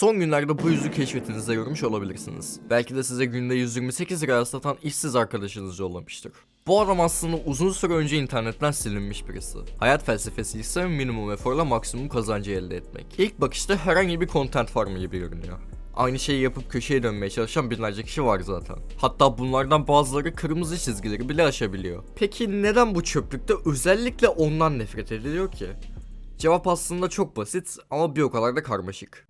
Son günlerde bu yüzü keşfetinize yormuş olabilirsiniz. Belki de size günde 128 liraya satan işsiz arkadaşınız yollamıştır. Bu adam aslında uzun süre önce internetten silinmiş birisi. Hayat felsefesi ise minimum eforla maksimum kazancı elde etmek. İlk bakışta herhangi bir content farmı gibi görünüyor. Aynı şeyi yapıp köşeye dönmeye çalışan binlerce kişi var zaten. Hatta bunlardan bazıları kırmızı çizgileri bile aşabiliyor. Peki neden bu çöplükte özellikle ondan nefret ediliyor ki? Cevap aslında çok basit ama bir o kadar da karmaşık.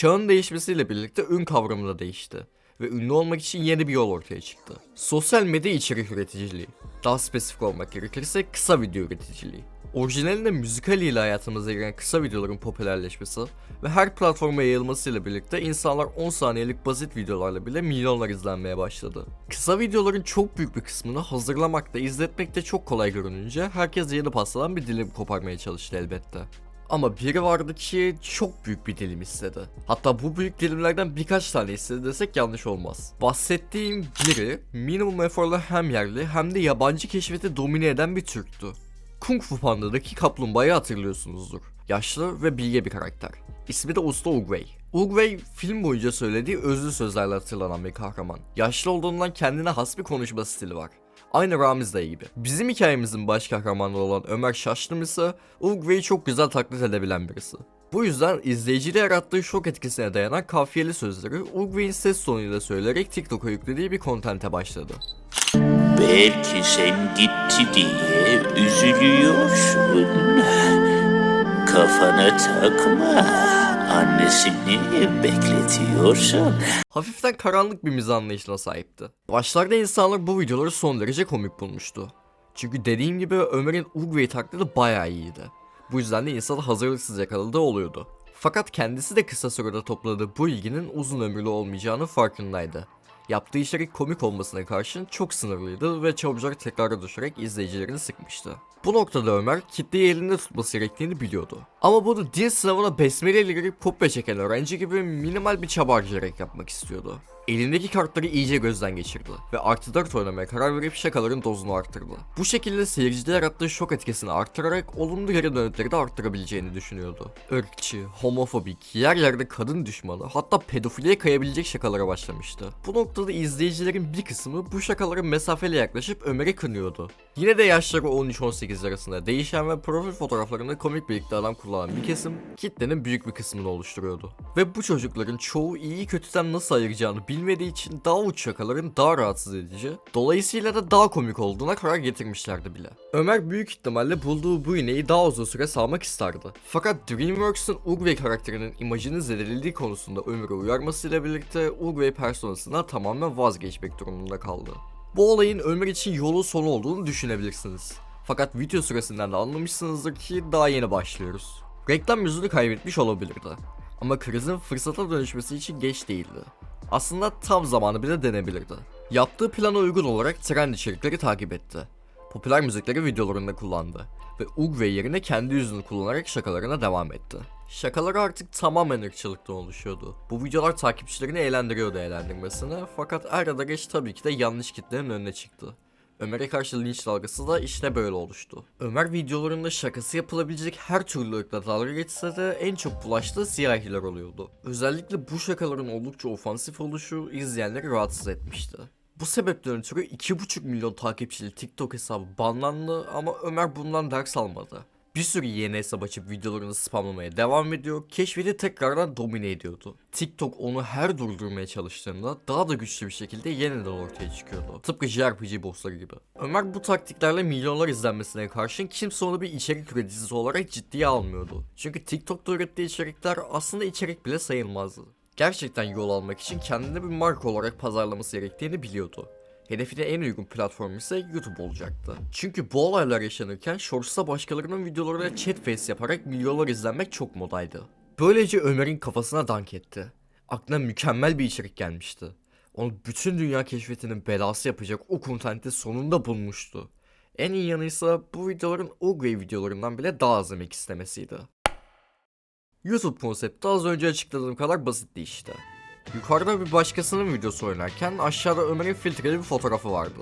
Çağın değişmesiyle birlikte ün kavramı da değişti ve ünlü olmak için yeni bir yol ortaya çıktı. Sosyal medya içerik üreticiliği. Daha spesifik olmak gerekirse kısa video üreticiliği. Orijinalinde müzikal ile hayatımıza giren kısa videoların popülerleşmesi ve her platforma yayılmasıyla birlikte insanlar 10 saniyelik basit videolarla bile milyonlar izlenmeye başladı. Kısa videoların çok büyük bir kısmını hazırlamakta, izletmekte çok kolay görününce herkes yeni pastadan bir dilim koparmaya çalıştı elbette. Ama biri vardı ki çok büyük bir dilim istedi. Hatta bu büyük dilimlerden birkaç tane istedi desek yanlış olmaz. Bahsettiğim biri minimum eforla hem yerli hem de yabancı keşfeti domine eden bir Türktü. Kung Fu Panda'daki kaplumbağayı hatırlıyorsunuzdur. Yaşlı ve bilge bir karakter. İsmi de Usta Uguay. Uguay film boyunca söylediği özlü sözlerle hatırlanan bir kahraman. Yaşlı olduğundan kendine has bir konuşma stili var. Aynı Ramiz dayı gibi. Bizim hikayemizin baş kahramanı olan Ömer Şaşlım ise Uguay'ı çok güzel taklit edebilen birisi. Bu yüzden izleyicide yarattığı şok etkisine dayanan kafiyeli sözleri Uguay'ın ses tonuyla söyleyerek TikTok'a yüklediği bir kontente başladı. Belki sen gitti diye üzülüyorsun. Kafana takma. Annesini bekletiyorsun. Hafiften karanlık bir mizah anlayışına sahipti. Başlarda insanlar bu videoları son derece komik bulmuştu. Çünkü dediğim gibi Ömer'in Uruguay taklidi bayağı iyiydi. Bu yüzden de insanı hazırlıksız yakaladığı oluyordu. Fakat kendisi de kısa sürede topladığı bu ilginin uzun ömürlü olmayacağının farkındaydı. Yaptığı içerik komik olmasına karşın çok sınırlıydı ve çabucak tekrara düşerek izleyicilerini sıkmıştı. Bu noktada Ömer kitleyi elinde tutması gerektiğini biliyordu. Ama bunu din sınavına besmele ile girip kopya çeken öğrenci gibi minimal bir çaba harcayarak yapmak istiyordu. Elindeki kartları iyice gözden geçirdi ve artı 4 oynamaya karar verip şakaların dozunu arttırdı. Bu şekilde seyircide yarattığı şok etkisini arttırarak olumlu geri dönütleri de arttırabileceğini düşünüyordu. Irkçı, homofobik, yer yerde kadın düşmanı hatta pedofiliye kayabilecek şakalara başlamıştı. Bu noktada izleyicilerin bir kısmı bu şakalara mesafeli yaklaşıp Ömer'i kınıyordu. Yine de yaşları 13-18 arasında değişen ve profil fotoğraflarında komik birlikte adam kullanan bir kesim kitlenin büyük bir kısmını oluşturuyordu. Ve bu çocukların çoğu iyi kötüden nasıl ayıracağını bilmediği için daha uç şakaların daha rahatsız edici, dolayısıyla da daha komik olduğuna karar getirmişlerdi bile. Ömer büyük ihtimalle bulduğu bu iğneyi daha uzun süre salmak isterdi. Fakat DreamWorks'ın Uguay karakterinin imajının zedelildiği konusunda Ömer'e uyarmasıyla birlikte Uguay personasına tamamen vazgeçmek durumunda kaldı. Bu olayın Ömer için yolun sonu olduğunu düşünebilirsiniz. Fakat video süresinden de anlamışsınızdır ki daha yeni başlıyoruz. Reklam yüzünü kaybetmiş olabilirdi. Ama krizin fırsata dönüşmesi için geç değildi. Aslında tam zamanı bile denebilirdi. Yaptığı plana uygun olarak trend içerikleri takip etti. Popüler müzikleri videolarında kullandı ve Ugwe yerine kendi yüzünü kullanarak şakalarına devam etti. Şakaları artık tamamen ırkçılıktan oluşuyordu. Bu videolar takipçilerini eğlendiriyordu eğlendirmesine fakat er ya da geç tabii ki de yanlış kitlerin önüne çıktı. Ömer'e karşı linç dalgası da işte böyle oluştu. Ömer videolarında şakası yapılabilecek her türlü ırkla dalga geçse de en çok bulaştığı siyahiler oluyordu. Özellikle bu şakaların oldukça ofansif oluşu izleyenleri rahatsız etmişti. Bu sebepten ötürü 2,5 milyon takipçili TikTok hesabı banlandı ama Ömer bundan ders almadı. Bir sürü yeni hesap açıp videolarını spamlamaya devam ediyor, keşfeti tekrardan domine ediyordu. TikTok onu her durdurmaya çalıştığında daha da güçlü bir şekilde yeniden ortaya çıkıyordu. Tıpkı JRPG bossları gibi. Ömer bu taktiklerle milyonlar izlenmesine karşın kimse onu bir içerik üreticisi olarak ciddiye almıyordu. Çünkü TikTok'ta ürettiği içerikler aslında içerik bile sayılmazdı. Gerçekten yol almak için kendine bir marka olarak pazarlaması gerektiğini biliyordu. Hedefine en uygun platform ise YouTube olacaktı. Çünkü bu olaylar yaşanırken Shorts'ta başkalarının videolarına chat face yaparak milyonlar izlenmek çok modaydı. Böylece Ömer'in kafasına dank etti. Aklına mükemmel bir içerik gelmişti. Onu bütün dünya keşfetinin belası yapacak o kontenti sonunda bulmuştu. En iyi yanıysa bu videoların Uguay videolarından bile daha az emek istemesiydi. YouTube konsepti az önce açıkladığım kadar basitti işte. Yukarıda bir başkasının videosu oynarken aşağıda Ömer'in filtreli bir fotoğrafı vardı.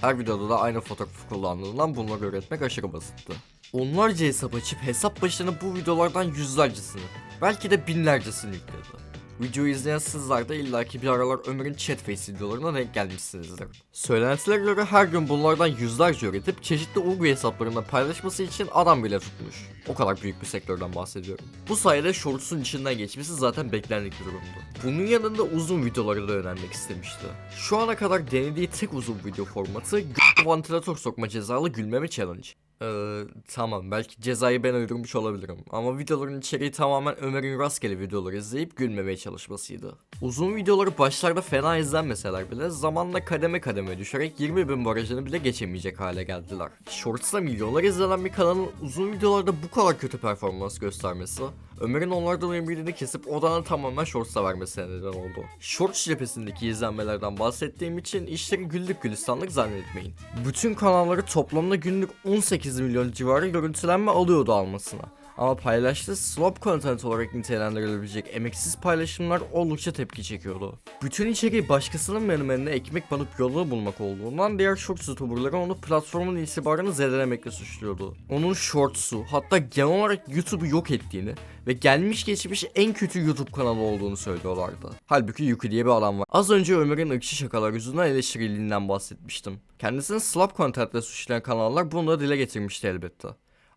Her videoda da aynı fotoğrafı kullandığından bunları öğretmek aşırı basitti. Onlarca hesap açıp hesap başına bu videolardan yüzlercesini, belki de binlercesini yükledi. Videoyu izleyen sizler de illaki bir aralar Ömer'in chatface videolarına denk gelmişsinizdir. Söylentilere göre her gün bunlardan yüzlerce üretip çeşitli Urgu hesaplarında paylaşması için adam bile tutmuş. O kadar büyük bir sektörden bahsediyorum. Bu sayede Shorts'un içinden geçmesi zaten beklendik bir durumdu. Bunun yanında uzun videoları da önermek istemişti. Şu ana kadar denediği tek uzun video formatı vantilatör sokma cezalı gülmeme challenge. Ee, tamam belki cezayı ben uydurmuş olabilirim ama videoların içeriği tamamen Ömer'in rastgele videoları izleyip gülmemeye çalışmasıydı. Uzun videoları başlarda fena izlenmeseler bile zamanla kademe kademe düşerek 20 bin barajını bile geçemeyecek hale geldiler. Shorts'ta milyonlar izlenen bir kanalın uzun videolarda bu kadar kötü performans göstermesi Ömer'in onlardan ümidini kesip odanı tamamen Shorts'a vermesine neden oldu. Shorts cephesindeki izlenmelerden bahsettiğim için işleri güllük gülistanlık zannetmeyin. Bütün kanalları toplamda günlük 18 milyon civarı görüntülenme alıyordu almasına. Ama paylaştığı slop content olarak nitelendirilebilecek emeksiz paylaşımlar oldukça tepki çekiyordu. Bütün içeriği başkasının menemenine ekmek banıp yolunu bulmak olduğundan diğer shorts youtuberları onu platformun itibarını zedelemekle suçluyordu. Onun shorts'u hatta genel olarak YouTube'u yok ettiğini ve gelmiş geçmiş en kötü YouTube kanalı olduğunu söylüyorlardı. Halbuki Yuki diye bir adam var. Az önce Ömer'in ırkçı şakalar yüzünden eleştirildiğinden bahsetmiştim. Kendisini slap contentle suçlayan kanallar bunu da dile getirmişti elbette.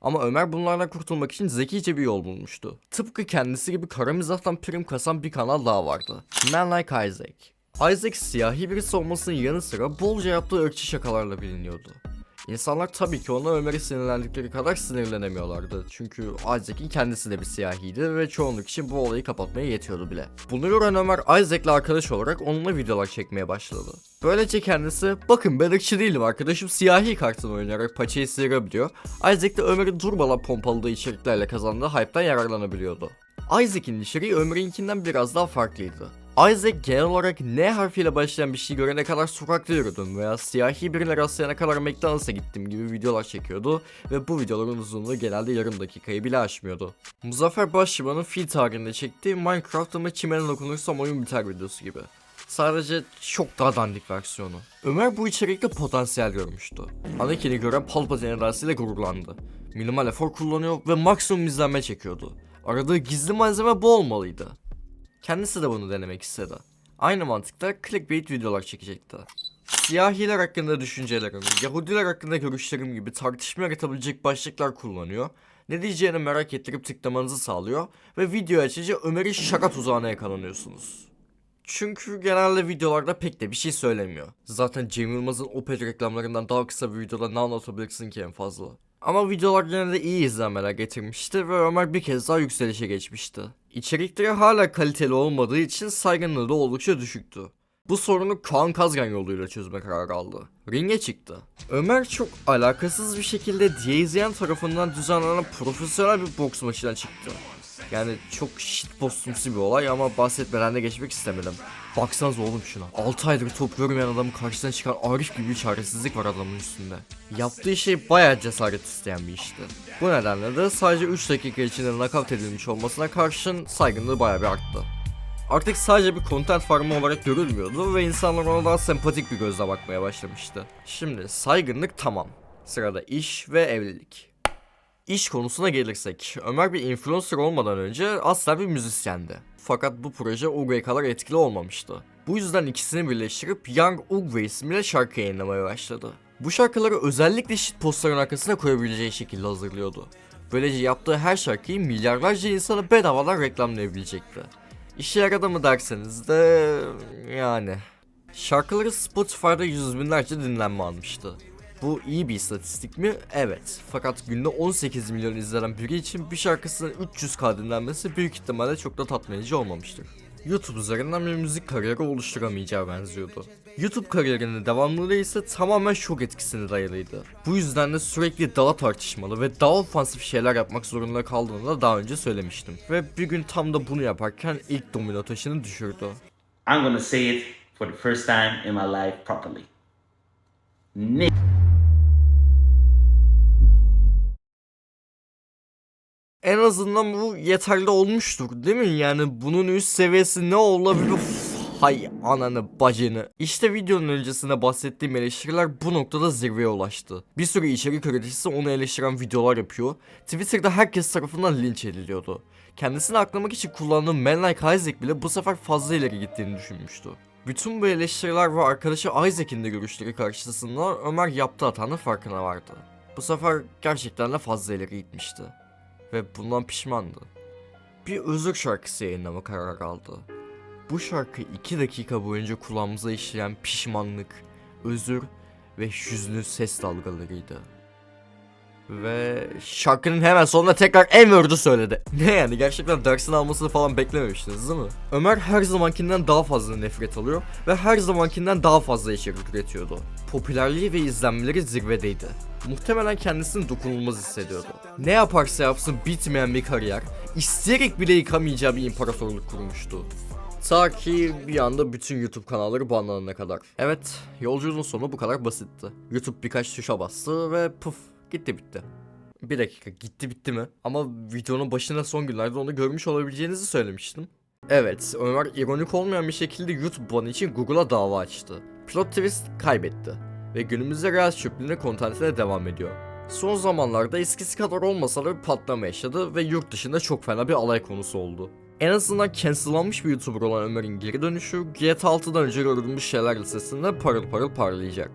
Ama Ömer bunlardan kurtulmak için zekice bir yol bulmuştu. Tıpkı kendisi gibi kara mizahtan prim kasan bir kanal daha vardı. Man Like Isaac. Isaac siyahi birisi olmasının yanı sıra bolca yaptığı ırkçı şakalarla biliniyordu. İnsanlar tabii ki ona Ömer'e sinirlendikleri kadar sinirlenemiyorlardı. Çünkü Isaac'in kendisi de bir siyahiydi ve çoğunluk için bu olayı kapatmaya yetiyordu bile. Bunu gören Ömer Isaac'le arkadaş olarak onunla videolar çekmeye başladı. Böylece kendisi bakın ben ırkçı değilim arkadaşım siyahi kartını oynayarak paçayı sıyırabiliyor. Isaac de Ömer'in durmadan pompaladığı içeriklerle kazandığı hype'tan yararlanabiliyordu. Isaac'in içeriği Ömer'inkinden biraz daha farklıydı. Isaac genel olarak N harfiyle başlayan bir şey görene kadar sokakta yürüdüm veya siyahi birine rastlayana kadar McDonald's'a gittim gibi videolar çekiyordu ve bu videoların uzunluğu genelde yarım dakikayı bile aşmıyordu. Muzaffer Başçıvan'ın fil tarihinde çektiği Minecraft ama çimene dokunursam oyun biter videosu gibi. Sadece çok daha dandik versiyonu. Ömer bu içerikte potansiyel görmüştü. Anakin'i gören Palpatine edasıyla gururlandı. Minimal efor kullanıyor ve maksimum izlenme çekiyordu. Aradığı gizli malzeme bu olmalıydı. Kendisi de bunu denemek istedi. Aynı mantıkta clickbait videolar çekecekti. Siyahiler hakkında düşüncelerim, Yahudiler hakkında görüşlerim gibi tartışma yaratabilecek başlıklar kullanıyor. Ne diyeceğini merak ettirip tıklamanızı sağlıyor ve video açınca Ömer'in şaka tuzağına yakalanıyorsunuz. Çünkü genelde videolarda pek de bir şey söylemiyor. Zaten Cem Yılmaz'ın Opet reklamlarından daha kısa bir videoda ne anlatabilirsin ki en fazla. Ama videolar genelde iyi izlenmeler getirmişti ve Ömer bir kez daha yükselişe geçmişti. İçerikleri hala kaliteli olmadığı için saygınlığı da oldukça düşüktü. Bu sorunu Kaan Kazgan yoluyla çözme kararı aldı. Ringe çıktı. Ömer çok alakasız bir şekilde Diazyan tarafından düzenlenen profesyonel bir boks maçına çıktı. Yani çok shitpostumsu bir olay ama bahsetmeden de geçmek istemedim. Baksanız oğlum şuna. 6 aydır top görmeyen adamın karşısına çıkan Arif gibi bir çaresizlik var adamın üstünde. Yaptığı şey bayağı cesaret isteyen bir işti. Bu nedenle de sadece 3 dakika içinde nakavt edilmiş olmasına karşın saygınlığı bayağı bir arttı. Artık sadece bir content farmı olarak görülmüyordu ve insanlar ona daha sempatik bir gözle bakmaya başlamıştı. Şimdi saygınlık tamam. Sırada iş ve evlilik. İş konusuna gelirsek, Ömer bir influencer olmadan önce asla bir müzisyendi. Fakat bu proje Uruguay kadar etkili olmamıştı. Bu yüzden ikisini birleştirip Young Uruguay ismiyle şarkı yayınlamaya başladı. Bu şarkıları özellikle shitpostların arkasına koyabileceği şekilde hazırlıyordu. Böylece yaptığı her şarkıyı milyarlarca insana bedavadan reklamlayabilecekti. İşe yaradı mı derseniz de yani. Şarkıları Spotify'da yüz binlerce dinlenme almıştı. Bu iyi bir istatistik mi? Evet. Fakat günde 18 milyon izlenen biri için bir şarkısının 300k dinlenmesi büyük ihtimalle çok da tatmin edici olmamıştır. YouTube üzerinden bir müzik kariyeri oluşturamayacağı benziyordu. YouTube kariyerinin devamlılığı ise tamamen şok etkisine dayalıydı. Bu yüzden de sürekli daha tartışmalı ve daha ofansif şeyler yapmak zorunda kaldığını da daha önce söylemiştim. Ve bir gün tam da bunu yaparken ilk domino taşını düşürdü. I'm gonna say it for the first time in my life properly. Nick. En azından bu yeterli olmuştur değil mi? Yani bunun üst seviyesi ne olabilir? Hay ananı bacını. İşte videonun öncesinde bahsettiğim eleştiriler bu noktada zirveye ulaştı. Bir sürü içerik üreticisi onu eleştiren videolar yapıyor. Twitter'da herkes tarafından linç ediliyordu. Kendisini aklamak için kullandığı Man Like Isaac bile bu sefer fazla ileri gittiğini düşünmüştü. Bütün bu eleştiriler ve arkadaşı Isaac'in de görüşleri karşısında Ömer yaptığı hatanın farkına vardı. Bu sefer gerçekten de fazla ileri gitmişti. Ve bundan pişmandı. Bir özür şarkısı yayınlama kararı aldı. Bu şarkı 2 dakika boyunca kulağımıza işleyen pişmanlık, özür ve hüzünlü ses dalgalarıydı. Ve şarkının hemen sonunda tekrar M-word'u söyledi. Ne yani gerçekten dersini almasını falan beklememiştiniz değil mi? Ömer her zamankinden daha fazla nefret alıyor ve her zamankinden daha fazla içerik üretiyordu. Popülerliği ve izlenmeleri zirvedeydi. Muhtemelen kendisini dokunulmaz hissediyordu. Ne yaparsa yapsın bitmeyen bir kariyer, isteyerek bile yıkamayacağı bir imparatorluk kurmuştu. Ta ki bir anda bütün YouTube kanalları banlanana kadar. Evet, yolculuğun sonu bu kadar basitti. YouTube birkaç tuşa bastı ve puf gitti bitti. Bir dakika gitti bitti mi? Ama videonun başında son günlerde onu görmüş olabileceğinizi söylemiştim. Evet, Ömer ironik olmayan bir şekilde YouTube banı için Google'a dava açtı. Plot twist kaybetti ve günümüzde Reels çöplüğüne kontentine devam ediyor. Son zamanlarda eskisi kadar olmasa da bir patlama yaşadı ve yurt dışında çok fena bir alay konusu oldu. En azından cancellanmış bir YouTuber olan Ömer'in geri dönüşü GTA 6'dan önce gördüğümüz şeyler listesinde parıl parıl parlayacak.